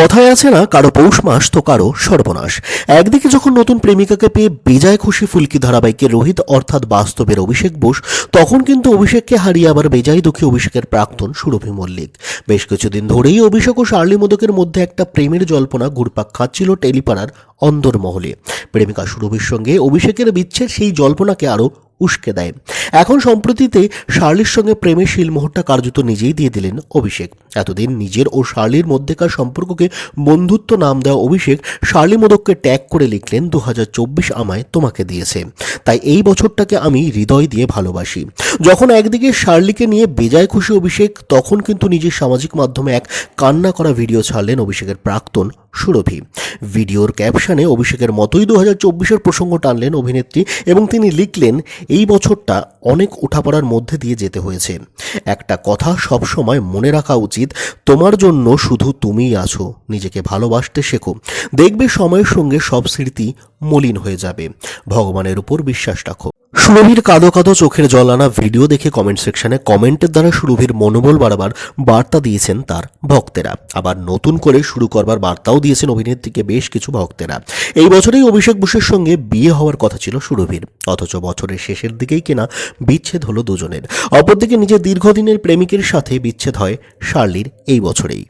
কথায় আছে না, কারও পৌষ মাস তো কারও সর্বনাশ। একদিকে যখন নতুন প্রেমিকাকে পেয়ে বেজায় খুশি ফুলকি ধারাবাহিকের রোহিত অর্থাৎ বাস্তবের অভিষেক বোস, তখন কিন্তু অভিষেককে হারিয়ে আবার বেজায় দুঃখী অভিষেকের প্রাক্তন সুরভি মল্লিক। বেশ কিছুদিন ধরেই অভিষেক ও শার্লি মোদকের মধ্যে একটা প্রেমের জল্পনা ঘুরপাক খাচ্ছিল টেলিপাড়ার অন্দরমহলে। প্রেমিকা সুরভির সঙ্গে অভিষেকের বিচ্ছেদ সেই জল্পনাকে আরও উস্কে দেয়। এখন সম্প্রতিতে শার্লির সঙ্গে প্রেমের শিলমোহরটা কার্যত নিজেই দিয়ে দিলেন অভিষেক। এতদিন নিজের ও শার্লির মধ্যেকার সম্পর্ককে বন্ধুত্ব নাম দেওয়া অভিষেক শার্লি মোদককে ট্যাগ করে লিখলেন দু হাজার চব্বিশ আমায় তোমাকে দিয়েছে। তাই এই বছরটাকে আমি হৃদয় দিয়ে ভালোবাসি। যখন একদিকে শার্লিকে নিয়ে বেজায় খুশি অভিষেক, তখন কিন্তু নিজের সামাজিক মাধ্যমে এক কান্না করা ভিডিও ছাড়লেন অভিষেকের প্রাক্তন সুরভি। ভিডিওর ক্যাপশনে অভিষেকের মতোই দু হাজার প্রসঙ্গ টানলেন অভিনেত্রী এবং তিনি লিখলেন এই বছরটা অনেক উঠাপড়ার মধ্যে দিয়ে যেতে হয়েছে। একটা কথা সবসময় মনে রাখা উচিত, তোমার জন্য শুধু তুমিই আছো, নিজেকে ভালোবাসতে শেখো। দেখবে সময়ের সঙ্গে সব স্মৃতি মলিন হয়ে যাবে। ভগবানের উপর বিশ্বাস রাখো। সুরভির কাদো কাদো চোখের জল আনা ভিডিও দেখে কমেন্ট সেকশনে কমেন্টের দ্বারা সুরভির মনোবল বাড়াবার বার্তা দিয়েছেন তার ভক্তেরা। আবার নতুন করে শুরু করবার বার্তাও দিয়েছেন অভিনেত্রীকে বেশ কিছু ভক্তেরা। এই বছরেই অভিষেক বুশের সঙ্গে বিয়ে হওয়ার কথা ছিল সুরভির। অথচ বছরের শেষের দিকেই কিনা বিচ্ছেদ হলো দুজনের। অপরদিকে নিজের দীর্ঘদিনের প্রেমিকের সাথে বিচ্ছেদ হয় শার্লির এই বছরেই।